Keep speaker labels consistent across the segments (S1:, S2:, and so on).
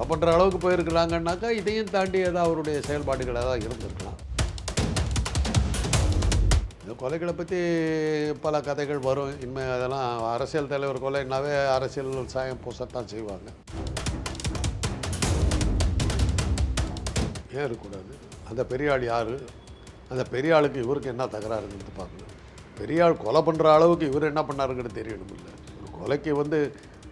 S1: கொலை பண்ணுற அளவுக்கு போயிருக்கிறாங்கன்னாக்கா இதையும் தாண்டி ஏதாவது அவருடைய செயல்பாடுகள் ஏதாவது இருந்திருக்கலாம். இந்த கொலைகளை பற்றி பல கதைகள் வரும். இனிமேல் அதெல்லாம் அரசியல் தலைவர் கொலைன்னாவே அரசியல் சாயம் பூசத்தான் செய்வாங்க. ஏன் இருக்கக்கூடாது? அந்த பெரிய ஆள் யார்? அந்த பெரிய ஆளுக்கு இவருக்கு என்ன தகராறுங்கிறது பார்க்கணும். பெரிய ஆள் கொலை பண்ணுற அளவுக்கு இவர் என்ன பண்ணாருங்கிறது தெரியணும் இல்லை ஒரு கொலைக்கு வந்து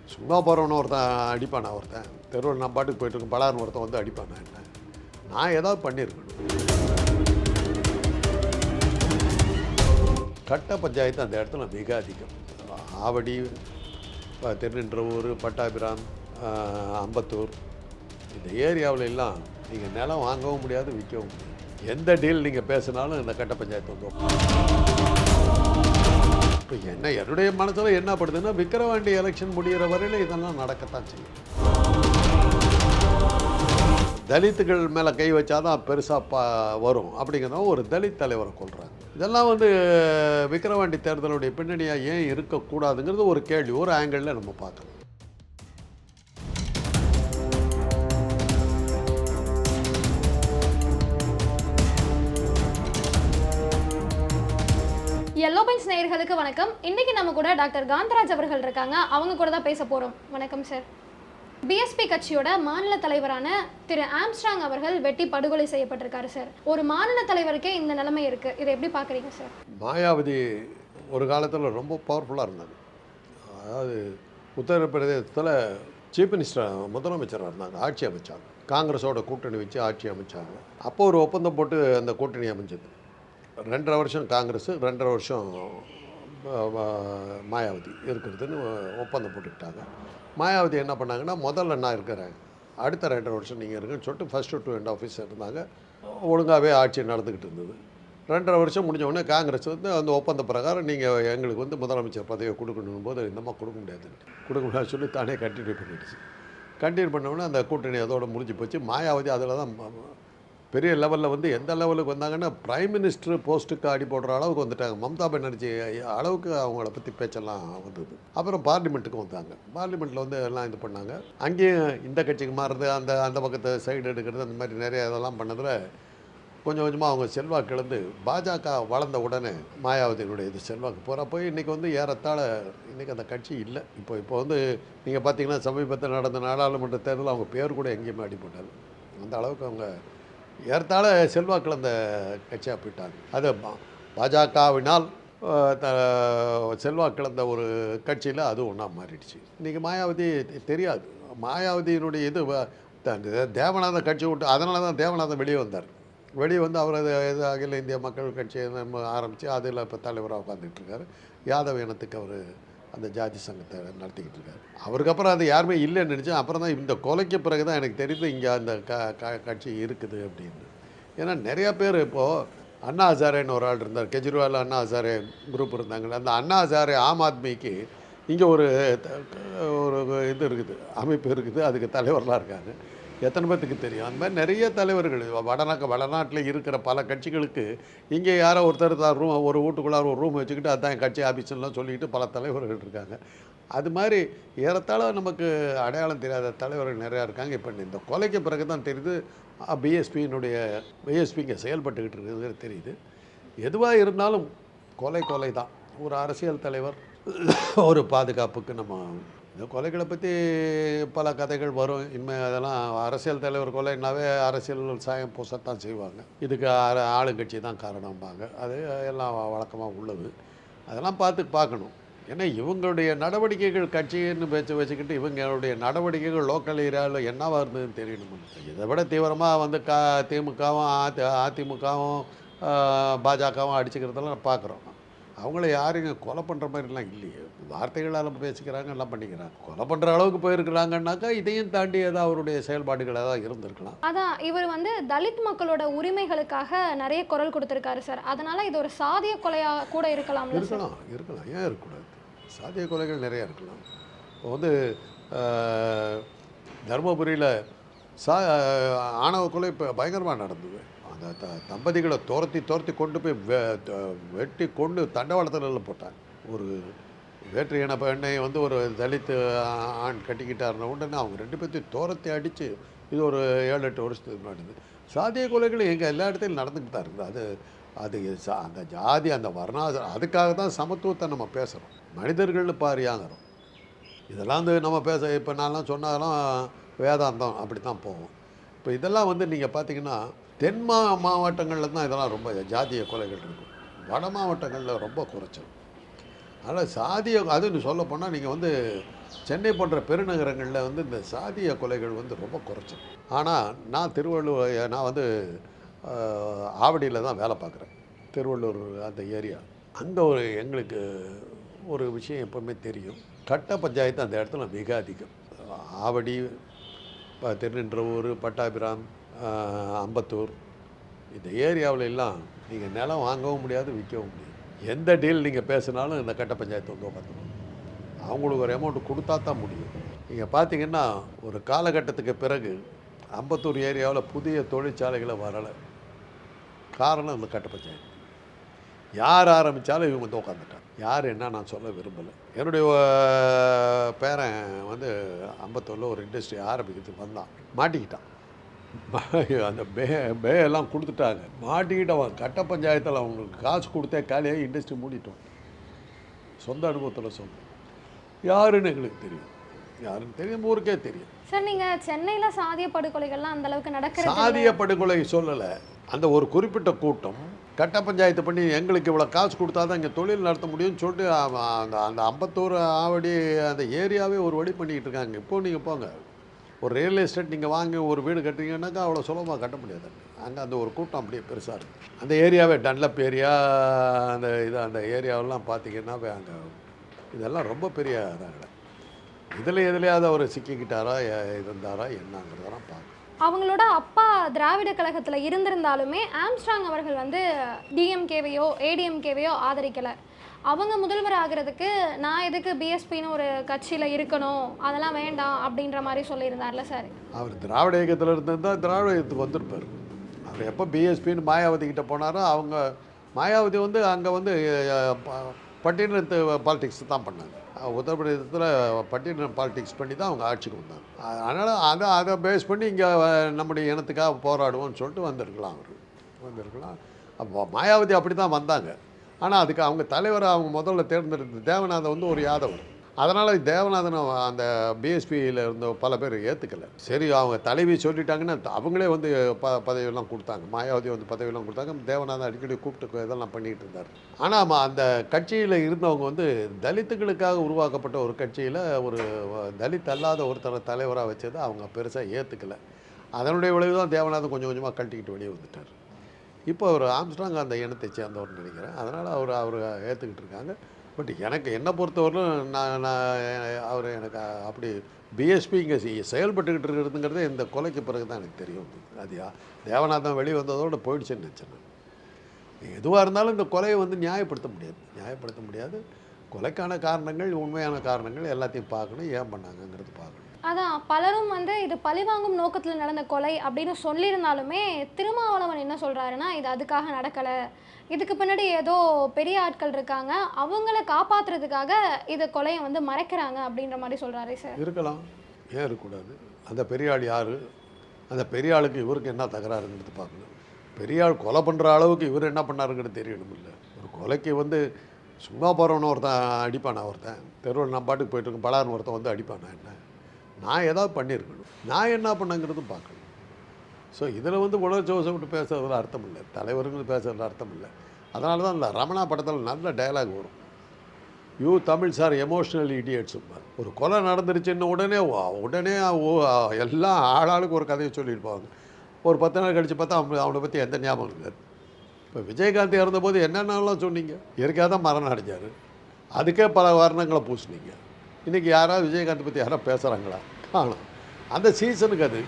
S1: சும்மா போகிறவன ஒருத்தன் அடிப்பானா ஒருத்தன்? தெருவில் நான் பாட்டுக்கு போயிட்டு இருக்கேன் பலார்னு ஒருத்தன் வந்து அடிப்பானா என்ன? நான் ஏதாவது பண்ணியிருக்கணும். கட்ட பஞ்சாயத்து அந்த இடத்துல மிக அதிகம். ஆவடி ப- திருநின்றவூர் பட்டாபிராம் அம்பத்தூர். இந்த ஏரியாவில் எல்லாம் நீங்கள் நிலம் வாங்கவும் முடியாது விற்கவும் முடியாது. எந்த டீல் நீங்கள் பேசினாலும் இந்த கட்ட பஞ்சாயத்து வந்து இப்போ என்ன என்னுடைய மனசில் என்ன படுதுன்னா விக்கிரவாண்டி எலெக்ஷன் முடிகிற வரையில் இதெல்லாம் நடக்கத்தான் செய்யும். தலித்துகள் மேலே கை வச்சாதான் பெருசாக பா வரும். அப்படிங்கிறத ஒரு தலித் தலைவரை கொள்கிறாங்க இதெல்லாம் வந்து விக்கிரவாண்டி தேர்தலுடைய பின்னணியாக ஏன் இருக்கக்கூடாதுங்கிறது ஒரு கேள்வி. ஒரு ஆங்கிளில் நம்ம பார்க்கலாம்
S2: எல்லோ பெஞ்ச் நேயர்களுக்கு வணக்கம். இன்னைக்கு நம்ம கூட டாக்டர் காந்தராஜ் அவர்கள் இருக்காங்க. அவங்க கூட தான் பேச போறோம். வணக்கம் சார் பிஎஸ்பி கட்சியோட மாநில தலைவரான திரு ஆம்ஸ்ட்ராங் அவர்கள் வெட்டி படுகொலை செய்யப்பட்டிருக்காரு சார் ஒரு மாநில தலைவருக்கே இந்த நிலைமை இருக்கு. இதை எப்படி பாக்குறீங்க சார்
S1: மாயாவதி ஒரு காலத்தில் ரொம்ப பவர்ஃபுல்லாக இருந்தாங்க அதாவது உத்தரப்பிரதேசத்தில் சீஃப் மினிஸ்டர் முதலமைச்சராக இருந்தாங்க ஆட்சி அமைச்சாங்க. காங்கிரஸோட கூட்டணி வச்சு ஆட்சி அமைச்சாங்க. அப்போ ஒரு ஒப்பந்தம் போட்டு அந்த கூட்டணி அமைஞ்சது. ரெண்டரை வருஷம் காங்கிரஸ் ரெண்டரை வருஷம் மாயாவதி இருக்கிறதுன்னு ஒப்பந்தம் போட்டுக்கிட்டாங்க. மாயாவதி என்ன பண்ணாங்கன்னா முதல்ல நான் இருக்கிறேன். அடுத்த ரெண்டரை வருஷம் நீங்கள் இருக்குன்னு சொல்லிட்டு ஃபஸ்ட்டு டூ எண்ட் ஆஃபீஸ் இருந்தாங்க. ஒழுங்காகவே ஆட்சி நடந்துக்கிட்டு இருந்தது. ரெண்டரை வருஷம் முடிஞ்சவுடனே காங்கிரஸ் வந்து அந்த ஒப்பந்த பிரகாரம் நீங்கள் எங்களுக்கு வந்து முதலமைச்சர் பதவியை கொடுக்கணும் போது இந்தமா கொடுக்க முடியாது. கொடுக்க முடியாது சொல்லி தானே கண்டினியூ பண்ணிடுச்சு. கண்டினியூ பண்ண உடனே அந்த கூட்டணி அதோட முடிஞ்சு போச்சு. மாயாவதி அதில் தான் பெரிய லெவலில் வந்து எந்த லெவலுக்கு வந்தாங்கன்னா பிரைம் மினிஸ்டர் போஸ்ட்டுக்கு அடி போடுற அளவுக்கு வந்துட்டாங்க. மம்தா பானர்ஜி அளவுக்கு அவங்கள பற்றி பேச்செல்லாம் வந்தது. அப்புறம் பார்லிமெண்ட்டுக்கு வந்தாங்க. பார்லிமெண்ட்டில் வந்து எல்லாம் இது பண்ணாங்க. அங்கேயும் இந்த கட்சிக்கு மாறுறது அந்த அந்த பக்கத்தை சைடு எடுக்கிறது அந்த மாதிரி நிறைய இதெல்லாம் பண்ணதில் கொஞ்சம் கொஞ்சமாக அவங்க செல்வாக்கு இழந்து பாஜக வளர்ந்த உடனே மாயாவதியினுடைய இது செல்வாக்கு போகிற போய் இன்றைக்கி வந்து ஏறத்தாழ இன்றைக்கி அந்த கட்சி இல்லை. இப்போ இப்போ வந்து நீங்கள் பார்த்தீங்கன்னா சமீபத்தில் நடந்த நாடாளுமன்ற தேர்தலில் அவங்க பேர் கூட எங்கேயுமே அடிபட்டாது அந்த அளவுக்கு அவங்க ஏறத்தாழ செல்வா இழந்த கட்சியாக போயிட்டாங்க. அது பா- பாஜகவினால் அஹ், த- ஒரு கட்சியில் அது ஒன்றா மாறிடுச்சு. இன்றைக்கி மாயாவதி தெரியாது. மாயாவதியினுடைய இது வ- தேவநாதன் கட்சி விட்டு அதனால தான் தேவநாதன் வெளியே வந்தார். வெளியே வந்து அவர் அது இது அகில இந்திய மக்கள் கட்சியை ஆரம்பித்து அதில் இப்போ தலைவராக உட்காந்துட்டு இருக்காரு. யாதவ இனத்துக்கு அவர் அந்த ஜாதி சங்கத்தை நடத்திக்கிட்டு இருக்காரு. அவருக்கு அப்புறம் அது யாருமே இல்லைன்னு நினச்சேன் அப்புறம் தான் இந்த கொலைக்கு பிறகு தான் எனக்கு தெரியுது இங்கே அந்த க க- கட்சி இருக்குது அப்படின்னு. ஏன்னா நிறையா பேர் இப்போது அண்ணா ஹசாரேன்னு ஒரு ஆள் இருந்தார். கெஜ்ரிவால் அண்ணா ஹசாரே குரூப் இருந்தாங்க அந்த அண்ணா ஹசாரே ஆம் ஆத்மிக்கு இங்கே ஒரு ஒரு இது இருக்குது அமைப்பு இருக்குது அதுக்கு தலைவர்லாம் இருக்காங்க. எத்தனை பேர்த்துக்கு தெரியும்? அந்த மாதிரி நிறைய தலைவர்கள் வடநாக்க வடநாட்டில் இருக்கிற பல கட்சிகளுக்கு இங்கே யாரோ ஒருத்தர் தான் ரூம் ஒரு வீட்டுக்குள்ளார ஒரு ரூம் வச்சுக்கிட்டு அதான் என் கட்சி ஆஃபீஸ்லாம் சொல்லிட்டு பல தலைவர்கள் இருக்காங்க. அது மாதிரி ஏறத்தாழ நமக்கு அடையாளம் தெரியாத தலைவர்கள் நிறையா இருக்காங்க. இப்போ இந்த கொலைக்கு பிறகு தான் தெரியுது பிஎஸ்பியினுடைய பிஎஸ்பி இங்கே செயல்பட்டுக்கிட்டு இருக்கிறது தெரியுது. எதுவாக இருந்தாலும் கொலை கொலை தான் ஒரு அரசியல் தலைவர் ஒரு பாதுகாப்புக்கு நம்ம இந்த கொலைகளை பற்றி பல கதைகள் வரும். இனிமேல் அதெல்லாம் அரசியல் தலைவர் கொலைன்னாவே அரசியல் சாயம் பூசத்தான் செய்வாங்க. இதுக்கு ஆ- ஆளுங்கட்சி தான் காரணம்பாங்க. அது எல்லாம் வழக்கமாக உள்ளது. அதெல்லாம் பார்த்து பார்க்கணும். ஏன்னா இவங்களுடைய நடவடிக்கைகள் கட்சின்னு பேச்சு வச்சுக்கிட்டு இவங்களுடைய நடவடிக்கைகள் லோக்கல் ஏரியாவில் என்னவாக இருந்ததுன்னு தெரியணும்? இதை விட தீவிரமாக வந்து கா திமுகவும் அதி அதிமுகவும் பாஜகவும் அடிச்சுக்கிறதெல்லாம் பார்க்குறோம். அவங்கள யாரையும் கொலை பண்ணுற மாதிரிலாம் இல்லையே. வார்த்தைகளால் பேசிக்கிறாங்க எல்லாம் பண்ணிக்கிறாங்க. கொலை பண்ணுற அளவுக்கு போயிருக்கிறாங்கன்னாக்கா இதையும் தாண்டி ஏதாவது அவருடைய செயல்பாடுகள் ஏதாவது இருந்திருக்கலாம்.
S2: அதான் இவர் வந்து தலித் மக்களோட உரிமைகளுக்காக நிறைய குரல் கொடுத்திருக்காரு சார். அதனால இது ஒரு சாதிய கொலையா கூட இருக்கலாம்ல சார்?
S1: இருக்கலாம் இருக்கலாம். ஏன் இருக்கக்கூடாது? சாத்திய கொலைகள் நிறையா இருக்கலாம். இப்போ வந்து தருமபுரியில் சா ஆணவ கொலை இப்போ பயங்கரமாக நடந்தது. அந்த த தம்பதிகளை துரத்தி துரத்தி கொண்டு போய் வெட்டி கொண்டு தண்டவாளத்தில் போட்டாங்க. ஒரு வேற்று இன பெண்ணை வந்து ஒரு தலித்து ஆண் கட்டிக்கிட்டாருன உடனே அவங்க ரெண்டு பேர்த்தையும் தோரத்தை அடித்து இது ஒரு ஏழு எட்டு வருஷத்துக்கு முன்னாடி சாதிய கொலைகள் எங்கள் எல்லா இடத்துலையும் நடந்துக்கிட்டு தான் இருக்குது. அது அது சா அந்த ஜாதி அந்த வர்ணாச அதுக்காக தான் சமத்துவத்தை நம்ம பேசுகிறோம் மனிதர்கள்னு பாரியாங்கிறோம். இதெல்லாம் வந்து நம்ம பேச இப்போ நான்லாம் சொன்னாலும் வேதாந்தம் அப்படி தான் போவோம் இப்போ இதெல்லாம் வந்து நீங்கள் பார்த்தீங்கன்னா தென் மா மாவட்டங்களில் தான் இதெல்லாம் ரொம்ப ஜாதிய கொலைகள் இருக்கும். வட மாவட்டங்களில் ரொம்ப குறைச்சல். அதனால் சாதிய அதுன்னு சொல்ல போனால் நீங்கள் வந்து சென்னை போன்ற பெருநகரங்களில் வந்து இந்த சாதிய கொலைகள் வந்து ரொம்ப குறைச்சல் ஆனால் நான் திருவள்ளூர் நான் வந்து ஆவடியில் தான் வேலை பார்க்குறேன். திருவள்ளூர் அந்த ஏரியா. அங்கே ஒரு எங்களுக்கு ஒரு விஷயம் எப்போவுமே தெரியும். கட்ட பஞ்சாயத்து அந்த இடத்துல மிக அதிகம். ஆவடி ப- திருநின்றவூர் பட்டாபிராம் அம்பத்தூர் இந்த ஏரியாவுல எல்லாம் நீங்கள் நிலம் வாங்கவும் முடியாது விற்கவும் முடியாது. எந்த டீல் நீங்கள் பேசினாலும் இந்த கட்ட பஞ்சாயத்து வந்து உட்காந்துடும் அவங்களுக்கு ஒரு அமௌண்ட் கொடுத்தா தான் முடியும். நீங்கள் பார்த்தீங்கன்னா ஒரு காலகட்டத்துக்கு பிறகு அம்பத்தூர் ஏரியாவில் புதிய தொழிற்சாலைகளை வரலை. காரணம் இந்த கட்ட பஞ்சாயத்து. யார் ஆரம்பித்தாலும் இவங்க வந்து உட்காந்துட்டாங்க யார் என்ன நான் சொல்ல விரும்பலை. என்னுடைய பேரன் வந்து அம்பத்தூரில் ஒரு இண்டஸ்ட்ரி ஆரம்பிக்கிறதுக்கு வந்தான். மாட்டிக்கிட்டான். அந்த பே பே எல்லாம் கொடுத்துட்டாங்க மாட்டிக்கிட்டவன் கட்ட பஞ்சாயத்தில் அவங்களுக்கு காசு கொடுத்தே காலியாக இண்டஸ்ட்ரி மூடிட்டோம். சொந்த அனுபவத்தில் சொல்றேன் யாருன்னு எங்களுக்கு தெரியும். யாருன்னு தெரியும் ஊருக்கே தெரியும்.
S2: சார் நீங்க சென்னையில சாதிய படுகொலைகள்லாம் அந்த அளவுக்கு நடக்கிறது
S1: சாதிய படுகொலை சொல்லலை. அந்த ஒரு குறிப்பிட்ட கூட்டம் கட்ட பஞ்சாயத்து பண்ணி எங்களுக்கு இவ்வளோ காசு கொடுத்தா தான் இங்கே தொழில் நடத்த முடியும்னு சொல்லிட்டு அந்த அந்த அம்பத்தூர் ஆவடி அந்த ஏரியாவே ஒரு வழி பண்ணிக்கிட்டு இருக்காங்க. இப்போ நீங்கள் போங்க. ஒரு ரியல் எஸ்டேட் நீங்கள் வாங்கி ஒரு வீடு கட்டுறீங்கன்னாக்கா அவ்வளோ சுலபமாக கட்ட முடியாது. அங்கே அந்த ஒரு கூட்டம் அப்படியே பெருசாக இருக்குது அந்த ஏரியாவே டன்லப் ஏரியா அந்த இது அந்த ஏரியாவெல்லாம் பார்த்தீங்கன்னா அங்கே இதெல்லாம் ரொம்ப பெரிய இதாங்க இதில் எதுலையாவது அவர் சிக்கிக்கிட்டாரா இருந்தாரா என்னங்கிறதெல்லாம் பார்க்கணும்.
S2: அவங்களோட அப்பா திராவிட கழகத்தில் இருந்திருந்தாலுமே ஆம்ஸ்ட்ராங் அவர்கள் வந்து டிஎம்கேவையோ ஏடிஎம்கேவையோ ஆதரிக்கலை. அவங்க முதல்வர் ஆகிறதுக்கு நான் எதுக்கு பிஎஸ்பின்னு ஒரு கட்சியில் இருக்கணும் அதெல்லாம் வேண்டாம் அப்படின்ற மாதிரி சொல்லியிருந்தார்ல சார்.
S1: அவர் திராவிட இயக்கத்தில் இருந்திருந்தால் திராவிட இயக்கத்துக்கு வந்திருப்பார். அவர் எப்போ பிஎஸ்பின்னு மாயாவதி கிட்ட போனாரோ அவங்க மாயாவதி வந்து அங்கே வந்து ப- பட்டியலத்து பாலிடிக்ஸ் தான் பண்ணாங்க. உத்தரப்பிரதேசத்தில் பட்டியலின பாலிடிக்ஸ் பண்ணி தான் அவங்க ஆட்சிக்கு வந்தாங்க. அதனால் அதை அதை பேஸ் பண்ணி இங்கே நம்முடைய இனத்துக்காக போராடுவோம்னு சொல்லிட்டு வந்திருக்கலாம் அவர். வந்திருக்கலாம். அப்போ மாயாவதி அப்படி தான் வந்தாங்க. ஆனால் அதுக்கு அவங்க தலைவரை அவங்க முதல்ல தேர்ந்தெடுத்த தேவநாதன் வந்து ஒரு யாதவர் அதனால் தேவநாதன் அந்த பிஎஸ்பியில் இருந்த பல பேர் ஏற்றுக்கல சரி அவங்க தலைவி சொல்லிட்டாங்கன்னா அவங்களே வந்து ப பதவியெல்லாம் கொடுத்தாங்க. மாயாவதி வந்து பதவியெல்லாம் கொடுத்தாங்க. தேவநாதன் அடிக்கடி கூப்பிட்டு இதெல்லாம் பண்ணிகிட்டு இருந்தார். ஆனால் அந்த கட்சியில் இருந்தவங்க வந்து தலித்துகளுக்காக உருவாக்கப்பட்ட ஒரு கட்சியில் ஒரு தலித் அல்லாத ஒருத்தரை தலைவராக வச்சதை அவங்க பெருசாக ஏற்றுக்கல அதனுடைய விளைவு தான் தேவநாதன் கொஞ்சம் கொஞ்சமாக கழட்டிக்கிட்டு வெளியே வந்துட்டார். இப்போ அவர் ஆம்ஸ்ட்ராங் அந்த இனத்தை சேர்ந்தவர்னு நினைக்கிறேன். அதனால் அவர் அவர் ஏற்றுக்கிட்டு இருக்காங்க. பட் எனக்கு என்னை பொறுத்தவரையிலும் நான் நான் அவர் எனக்கு அப்படி பிஎஸ்பி இங்கே செயல்பட்டுக்கிட்டு இருக்கிறதுங்கிறது இந்த கொலைக்கு பிறகு தான் எனக்கு தெரியும். அதியா தேவநாதன் வெளியே வந்ததோடு போயிடுச்சுன்னு நினச்சேன் எதுவாக இருந்தாலும் இந்த கொலையை வந்து நியாயப்படுத்த முடியாது. நியாயப்படுத்த முடியாது. கொலைக்கான காரணங்கள் உண்மையான காரணங்கள் எல்லாத்தையும் பார்க்கணும். ஏன் பண்ணாங்கங்கிறது பார்க்கணும்.
S2: அதான் பலரும் வந்து இது பழிவாங்கும் நோக்கத்தில் நடந்த கொலை அப்படின்னு சொல்லியிருந்தாலுமே திருமாவளவன் என்ன சொல்கிறாருன்னா இது அதுக்காக நடக்கலை. இதுக்கு பின்னாடி ஏதோ பெரிய ஆட்கள் இருக்காங்க. அவங்கள காப்பாற்றுறதுக்காக இது கொலையை வந்து மறைக்கிறாங்க அப்படின்ற மாதிரி சொல்கிறாரு சார்.
S1: இருக்கலாம். ஏன் இருக்கக்கூடாது? அந்த பெரிய ஆள் யார்? அந்த பெரிய ஆளுக்கு இவருக்கு என்ன தகராறுங்கிறது பார்க்கணும். பெரிய ஆள் கொலை பண்ணுற அளவுக்கு இவர் என்ன பண்ணாருங்கிறது தெரியணும் இல்லை ஒரு கொலைக்கு வந்து சும்மா போகிறவனு ஒருத்தன் அடிப்பானா ஒருத்தன்? தெருவில் நான் பாட்டுக்கு போயிட்டு இருக்கேன் பலாருன்னு ஒருத்தன் வந்து அடிப்பானா என்ன? நான் ஏதாவது பண்ணியிருக்கணும். நான் என்ன பண்ணேங்கிறது பார்க்கணும். ஸோ இதில் வந்து உணவு ஜோசம் விட்டு பேசுறதுல அர்த்தம் இல்லை. தலைவர்கள் பேசுறதுல அர்த்தம் இல்லை. அதனால தான் இந்த ரமணா படத்தில் நல்ல டயலாக் வரும். You Tamil sir emotional idiots ஒரு கொலை நடந்துருச்சுன்னு உடனே உடனே ஓ- எல்லாம் ஆளாளுக்கு ஒரு கதையை சொல்லியிருப்பாங்க. ஒரு பத்து நாள் கழித்து பார்த்தா அவங்க அவனை பற்றி எந்த ஞாபகம் இருக்காது இப்போ விஜயகாந்த் இறந்தபோது என்னென்னலாம் சொன்னீங்க? இயற்கையாக தான் மரணம் அடைஞ்சார். அதுக்கே பல வர்ணங்களை பூசுனீங்க. இன்றைக்கி யாராவது விஜயகாந்த் பற்றி யாராவது பேசுகிறாங்களா காணும் அந்த சீசனுக்கு அது.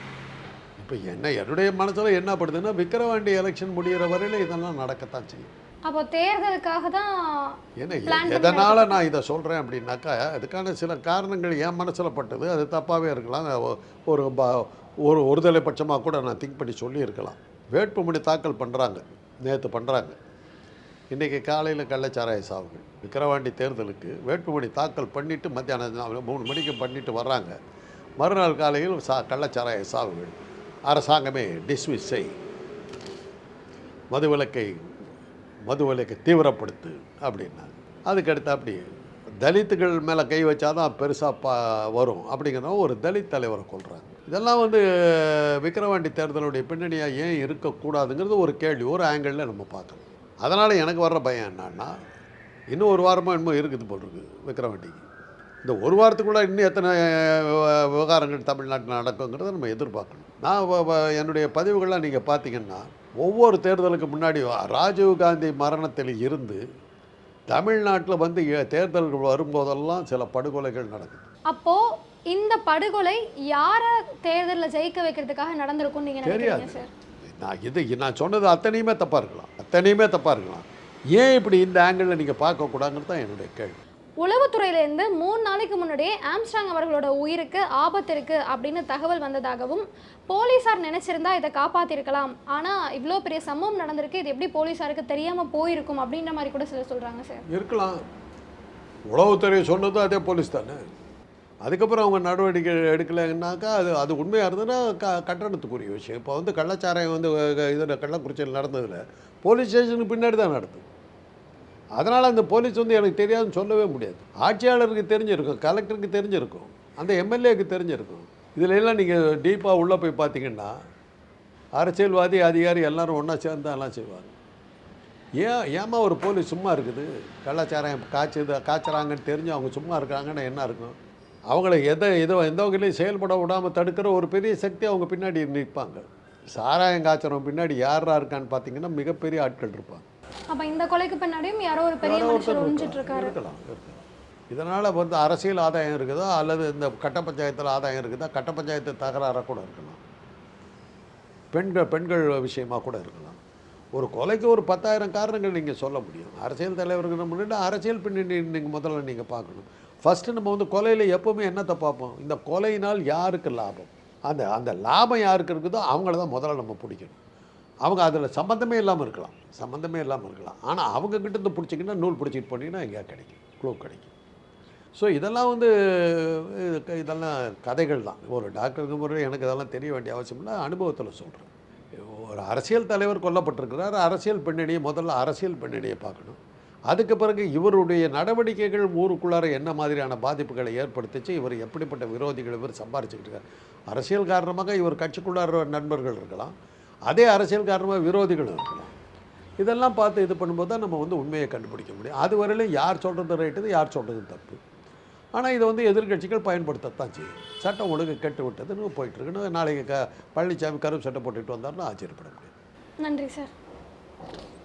S1: இப்போ என்ன என்னுடைய மனசில் என்ன படுதுன்னா விக்கிரவாண்டி எலெக்ஷன் முடிகிற வரையில் இதெல்லாம் நடக்கத்தான் செய்யும்.
S2: அப்போ தேர்தலுக்காக தான் பண்ணி
S1: எதனால் நான் இதை சொல்கிறேன் அப்படின்னாக்கா அதுக்கான சில காரணங்கள் என் மனசில் பட்டது. அது தப்பாகவே இருக்கலாம். ஒரு ஒரு ஒருதலை பட்சமாக கூட நான் திங்க் பண்ணி சொல்லியிருக்கலாம். வேட்புமனு தாக்கல் பண்ணுறாங்க நேற்று பண்ணுறாங்க இன்றைக்கி காலையில் கள்ளச்சாராய சாவுகள் விக்கிரவாண்டி தேர்தலுக்கு வேட்புமணி தாக்கல் பண்ணிவிட்டு மத்தியானம் மூணு மணிக்கு பண்ணிட்டு வர்றாங்க. மறுநாள் காலையில் சா கள்ளச்சாராய சாவுகள் அரசாங்கமே டிஸ்மிஸ் செய். மதுவிலக்கை மதுவிலக்கை தீவிரப்படுத்து அப்படின்னாங்க. அதுக்கடுத்து அப்படி தலித்துகள் மேலே கை வச்சாதான் பெருசாக பா வரும் அப்படிங்கிறத ஒரு தலித் தலைவரை கொள்கிறாங்க இதெல்லாம் வந்து விக்கிரவாண்டி தேர்தலுடைய பின்னணியாக ஏன் இருக்கக்கூடாதுங்கிறது ஒரு கேள்வி ஒரு ஆங்கிளில் நம்ம பார்க்கலாம் அதனால் எனக்கு வர்ற பயம் என்னன்னா இன்னும் ஒரு வாரமாக இன்னும் இருக்குது போல் இருக்குது விக்கிரவாண்டிக்கு இந்த ஒரு வாரத்துக்குள்ள இன்னும் எத்தனை விவகாரங்கள் தமிழ்நாட்டில் நடக்குங்கிறத நம்ம எதிர்பார்க்கணும். நான் என்னுடைய பதிவுகள்லாம் நீங்கள் பார்த்தீங்கன்னா ஒவ்வொரு தேர்தலுக்கு முன்னாடி ராஜீவ் காந்தி மரணத்தில் இருந்து தமிழ்நாட்டில் வந்து தேர்தல்கள் வரும்போதெல்லாம் சில படுகொலைகள் நடக்குது.
S2: அப்போ இந்த படுகொலை யாரை தேர்தலில் ஜெயிக்க வைக்கிறதுக்காக நடந்திருக்கும் நீங்க நினைக்கிறீங்க
S1: தெரியாது. நான் இது நான் சொன்னது அத்தனையுமே தப்பாக இருக்கலாம். அத்தனையுமே தப்பாக இருக்கலாம். ஏன் இப்படி இந்த ஆங்கிளில் நீங்கள் பார்க்கக்கூடாதுங்கிறது தான் என்னுடைய கேள்வி.
S2: உளவுத்துறையிலேருந்து மூணு நாளைக்கு முன்னாடியே ஆம்ஸ்ட்ராங் அவர்களோட உயிருக்கு ஆபத்து இருக்கு அப்படின்னு தகவல் வந்ததாகவும் போலீசார் நினைச்சிருந்தா இதை காப்பாத்திருக்கலாம். ஆனா இவ்வளோ பெரிய சம்பவம் நடந்திருக்கு. இது எப்படி போலீசாருக்கு தெரியாம போயிருக்கும் அப்படின்ற மாதிரி கூட சிலர் சொல்றாங்க சார்.
S1: இருக்கலாம். உளவுத்துறை சொன்னதும் அதே போலீஸ் தானே? அதுக்கப்புறம் அவங்க நடவடிக்கை எடுக்கலைன்னாக்கா அது அது உண்மையாக இருந்ததுன்னா க கட்டணத்துக்குரிய விஷயம். இப்போ வந்து கள்ளச்சாராயம் வந்து இதில் கள்ளக்குறிச்சியில் நடந்ததில் போலீஸ் ஸ்டேஷனுக்கு பின்னாடி தான் நடந்தது. அதனால் அந்த போலீஸ் வந்து எனக்கு தெரியாதுன்னு சொல்லவே முடியாது. ஆட்சியாளருக்கு தெரிஞ்சிருக்கும் கலெக்டருக்கு தெரிஞ்சிருக்கும் அந்த எம்எல்ஏக்கு தெரிஞ்சிருக்கும். இதில் எல்லாம் நீங்கள் டீப்பாக உள்ளே போய் பார்த்தீங்கன்னா அரசியல்வாதி அதிகாரி எல்லாரும் ஒன்றா சேர்ந்து எல்லாம் செய்வாங்க. ஏன் ஏமா ஒரு போலீஸ் சும்மா இருக்குது? கள்ளச்சாராயம் காய்ச்சது காய்ச்சறாங்கன்னு தெரிஞ்சு அவங்க சும்மா இருக்காங்கன்னா என்ன இருக்கும் அவங்கள எதை எதோ எந்த வகையிலையும் செயல்பட விடாமல் தடுக்கிற ஒரு பெரிய சக்தி அவங்க பின்னாடி நிற்பாங்க. சாராயம் காய்ச்சறவன் பின்னாடி யாரா இருக்கான்னு பார்த்தீங்கன்னா மிகப்பெரிய ஆட்கள் இருப்பாங்க.
S2: அப்ப இந்த கொலைக்கு பின்னாடியும் யாரோ ஒரு பெரிய மனுஷர் ஒழிஞ்சிட்டு
S1: இருக்கலாம்,
S2: இருக்காரு
S1: இருக்கலாம் இருக்கலாம். இதனால் வந்து அரசியல் ஆதாயம் இருக்குதா? அல்லது இந்த கட்ட பஞ்சாயத்தில் ஆதாயம் இருக்குதா? கட்ட பஞ்சாயத்து தகராறாக கூட இருக்கலாம். பெண்கள் பெண்கள் விஷயமா கூட இருக்கலாம். ஒரு கொலைக்கு ஒரு பத்தாயிரம் காரணங்கள் நீங்கள் சொல்ல முடியும். அரசியல் தலைவர்கள் முன்னாடி அரசியல் பின்னணி நீங்கள் முதல்ல நீங்கள் பார்க்கணும். ஃபஸ்ட்டு நம்ம வந்து கொலையில் எப்போவுமே என்னத்தை பார்ப்போம்? இந்த கொலையினால் யாருக்கு லாபம்? அந்த அந்த லாபம் யாருக்கு இருக்குதோ அவங்கள தான் முதல்ல நம்ம பிடிக்கணும். அவங்க அதில் சம்மந்தமே இல்லாமல் இருக்கலாம். சம்மந்தமே இல்லாமல் இருக்கலாம். ஆனால் அவங்கக்கிட்ட இருந்து பிடிச்சிக்கின்னா நூல் பிடிச்சிட்டு போனீங்கன்னா எங்கேயா கிடைக்கும். க்ளூ கிடைக்கும். ஸோ இதெல்லாம் வந்து இதெல்லாம் கதைகள் தான். ஒரு டாக்டருக்கு முறை எனக்கு இதெல்லாம் தெரிய வேண்டிய அவசியம் இல்லை. அனுபவத்தில் சொல்கிறேன் ஒரு அரசியல் தலைவர் கொல்லப்பட்டிருக்கிறார். அரசியல் பின்னணியை முதல்ல அரசியல் பின்னணியை பார்க்கணும். அதுக்கு பிறகு இவருடைய நடவடிக்கைகள் ஊருக்குள்ளார என்ன மாதிரியான பாதிப்புகளை ஏற்படுத்திச்சு இவர் எப்படிப்பட்ட விரோதிகள் இவர் சம்பாரிச்சுக்கிட்டு இருக்கார். அரசியல் காரணமாக இவர் கட்சிக்குள்ளார நண்பர்கள் இருக்கலாம் அதே அரசியல் காரணமாக விரோதிகள் இருக்கலாம். இதெல்லாம் பார்த்து இது பண்ணும்போது தான் நம்ம வந்து உண்மையை கண்டுபிடிக்க முடியும். அது வரையிலும் யார் சொல்கிறது ரைட்டு யார் சொல்கிறது தப்பு. ஆனால் இதை வந்து எதிர்க்கட்சிகள் பயன்படுத்தத்தான் செய்யும் சட்டம் ஒழுங்கு கெட்டு விட்டதுன்னு போயிட்டுருக்குன்னு நாளைக்கு க பழனிசாமி கருப்பு சட்டை போட்டுட்டு வந்தாருன்னா ஆச்சரியப்பட முடியும்
S2: நன்றி சார்.